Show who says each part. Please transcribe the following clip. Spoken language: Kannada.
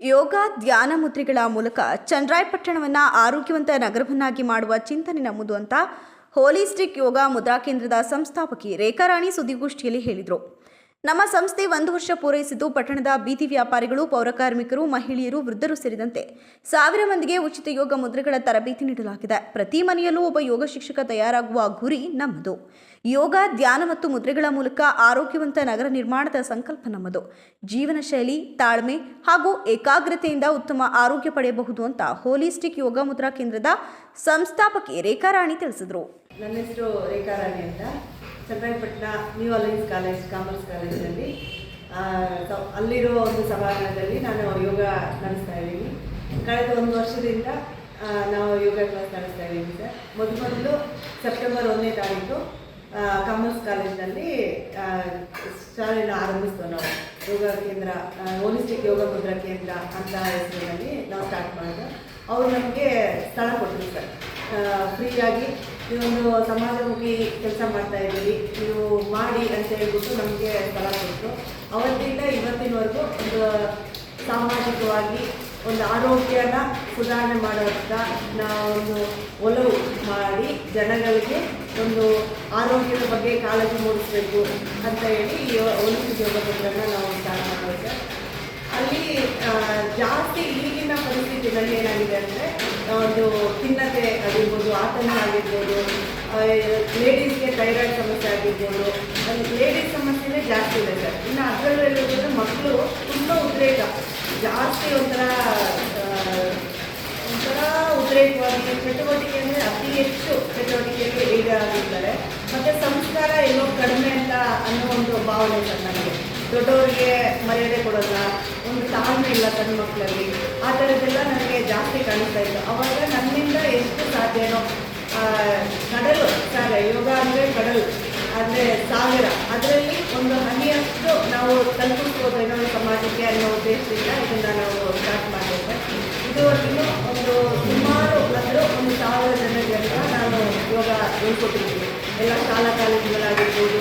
Speaker 1: ಯೋಗ, ಧ್ಯಾನ ಮುದ್ರೆಗಳ ಮೂಲಕ ಚಂದ್ರಾಯಪಟ್ಟಣವನ್ನು ಆರೋಗ್ಯವಂತ ನಗರವನ್ನಾಗಿ ಮಾಡುವ ಚಿಂತನೆ ನಮ್ಮದು ಅಂತ ಹೋಲಿಸ್ಟಿಕ್ ಯೋಗ ಮುದ್ರಾ ಕೇಂದ್ರದ ಸಂಸ್ಥಾಪಕಿ ರೇಖಾರಾಣಿ ಸುದ್ದಿಗೋಷ್ಠಿಯಲ್ಲಿ ಹೇಳಿದರು. ನಮ್ಮ ಸಂಸ್ಥೆ ಒಂದು ವರ್ಷ ಪೂರೈಸಿದ್ದು ಪಟ್ಟಣದ ಬೀದಿ ವ್ಯಾಪಾರಿಗಳು, ಪೌರಕಾರ್ಮಿಕರು, ಮಹಿಳೆಯರು, ವೃದ್ಧರು ಸೇರಿದಂತೆ ಸಾವಿರ ಮಂದಿಗೆ ಉಚಿತ ಯೋಗ ಮುದ್ರೆಗಳ ತರಬೇತಿ ನೀಡಲಾಗಿದೆ. ಪ್ರತಿ ಮನೆಯಲ್ಲೂ ಒಬ್ಬ ಯೋಗ ಶಿಕ್ಷಕ ತಯಾರಾಗುವ ಗುರಿ ನಮ್ಮದು. ಯೋಗ, ಧ್ಯಾನ ಮತ್ತು ಮುದ್ರೆಗಳ ಮೂಲಕ ಆರೋಗ್ಯವಂತ ನಗರ ನಿರ್ಮಾಣದ ಸಂಕಲ್ಪ ನಮ್ಮದು. ಜೀವನ ಶೈಲಿ, ತಾಳ್ಮೆ ಹಾಗೂ ಏಕಾಗ್ರತೆಯಿಂದ ಉತ್ತಮ ಆರೋಗ್ಯ ಪಡೆಯಬಹುದು ಅಂತ ಹೋಲಿಸ್ಟಿಕ್ ಯೋಗ ಮುದ್ರಾ ಕೇಂದ್ರದ ಸಂಸ್ಥಾಪಕಿ ರೇಖಾರಾಣಿ ತಿಳಿಸಿದರು.
Speaker 2: ನನ್ನ ಹೆಸರು ಅಂತ. Channarayapatna new alliance college commerce ಕಾಲೇಜಿನಲ್ಲಿ ಅಲ್ಲಿರುವ ಒಂದು ಸಭಾಂಗಣದಲ್ಲಿ ನಾನು ಯೋಗ ನಡೆಸ್ತಾ ಇದ್ದೀನಿ. ಕಳೆದ ಒಂದು ವರ್ಷದಿಂದ ನಾವು ಯೋಗ ಕ್ಲಾಸ್ ನಡೆಸ್ತಾ ಇದ್ದೀವಿ ಸರ್. ಮೊದಲು ಮೊದಲು ಸೆಪ್ಟೆಂಬರ್ ಒಂದನೇ ತಾರೀಕು ಕಾಮರ್ಸ್ ಕಾಲೇಜಿನಲ್ಲಿ ಶಾಲೆಯನ್ನು ಆರಂಭಿಸ್ತೇವೆ ನಾವು. ಯೋಗ ಕೇಂದ್ರ ಹೋಲಿಸ್ಟಿಕ್ ಯೋಗ ಮುದ್ರಾ ಕೇಂದ್ರ ಅಂತ ಹೆಸರಿನಲ್ಲಿ ನಾವು ಸ್ಟಾರ್ಟ್ ಮಾಡಿದ್ರು ಅವರು ನಮಗೆ ಸ್ಥಳ ಕೊಟ್ಟರು ಸರ್. ಫ್ರೀಯಾಗಿ ನೀವೊಂದು ಸಮಾಜಮುಖಿ ಕೆಲಸ ಮಾಡ್ತಾ ಇದ್ದೀರಿ. ನೀವು ಮಾಡಿ ಅಂತ ಹೇಳ್ಬಿಟ್ಟು ನಮಗೆ ಫಲ ಕೊಟ್ಟರು ಅವತ್ತಿಂದ ಇವತ್ತಿನವರೆಗೂ ಒಂದು ಸಾಮಾಜಿಕವಾಗಿ ಒಂದು ಆರೋಗ್ಯನ ಸುಧಾರಣೆ ಮಾಡೋದಕ್ಕ ನಾವೊಂದು ಒಲವು ಮಾಡಿ ಜನಗಳಿಗೆ ಒಂದು ಆರೋಗ್ಯದ ಬಗ್ಗೆ ಕಾಳಜಿ ಮೂಡಿಸಬೇಕು ಅಂತ ಹೇಳಿ ಈ ಒಲಿಂಪಿಕ್ ಉದ್ಯೋಗ ನಾವು ಸ್ಟಾರ್ಟ್ ಮಾಡೋದು ಅಲ್ಲಿ ಜಾಸ್ತಿ ಒಂದು ಖಿನ್ನತೆ ಆಗಿರ್ಬೋದು, ಆತಂಕ ಆಗಿರ್ಬೋದು ಲೇಡೀಸ್ಗೆ ಥೈರಾಯ್ಡ್ ಸಮಸ್ಯೆ ಆಗಿರ್ಬೋದು ಲೇಡೀಸ್ ಸಮಸ್ಯೆನೇ ಜಾಸ್ತಿ ಇದೆ ಸರ್. ಇನ್ನು ಅದರಲ್ಲಿರೋದ್ರೆ ಮಕ್ಕಳು ತುಂಬ ಉದ್ರೇಕ. ಜಾಸ್ತಿ ಒಂಥರ ಒಂಥರ ಉದ್ರೇಕವಾಗಿ ಚಟುವಟಿಕೆ ಅಂದರೆ ಅತಿ ಹೆಚ್ಚು ಚಟುವಟಿಕೆಯಲ್ಲಿ ಈಡಾಗಿರ್ತಾರೆ ಮತ್ತು ಸಂಸ್ಕಾರ ಎಲ್ಲೋ ಕಡಿಮೆ ಅಂತ ಅನ್ನೋ ಒಂದು ಭಾವನೆ ಸರ್ ನನಗೆ ದೊಡ್ಡವರಿಗೆ ಮರ್ಯಾದೆ ಕೊಡೋಲ್ಲ ಒಂದು ತಾಳ್ಮೆ ಇಲ್ಲ ಸಣ್ಣ ಮಕ್ಕಳಲ್ಲಿ ಆ ಥರದ್ದೆಲ್ಲ ಜಾಸ್ತಿ ಕಾಣಿಸ್ತಾ ಇತ್ತು. ಅವಾಗ ನನ್ನಿಂದ ಎಷ್ಟು ಸಾಧ್ಯನೋ ಕಡಲು ಸರ್ ಯೋಗ ಅಂದರೆ ಕಡಲು, ಅಂದರೆ ಸಾಗರ. ಅದರಲ್ಲಿ ಒಂದು ಹನಿಯಷ್ಟು ನಾವು ತಲುಪಿಸ್ಬೋದೇನೋ ಸಮಾಜಕ್ಕೆ ಅನ್ನೋ ಉದ್ದೇಶದಿಂದ ಇದನ್ನು ನಾವು ಸ್ಟಾರ್ಟ್ ಮಾಡಿದ್ದೆ ಇದುವರೆಗೂ ಒಂದು ಸುಮಾರು ಅಂದರೆ ಒಂದು ಸಾವಿರ ಜನರಿಗೆಲ್ಲ ನಾನು ಯೋಗ ಹೇಳ್ಕೊಟ್ಟಿದ್ದೀನಿ ಎಲ್ಲ ಶಾಲಾ ಕಾಲೇಜುಗಳಾಗಿರ್ಬೋದು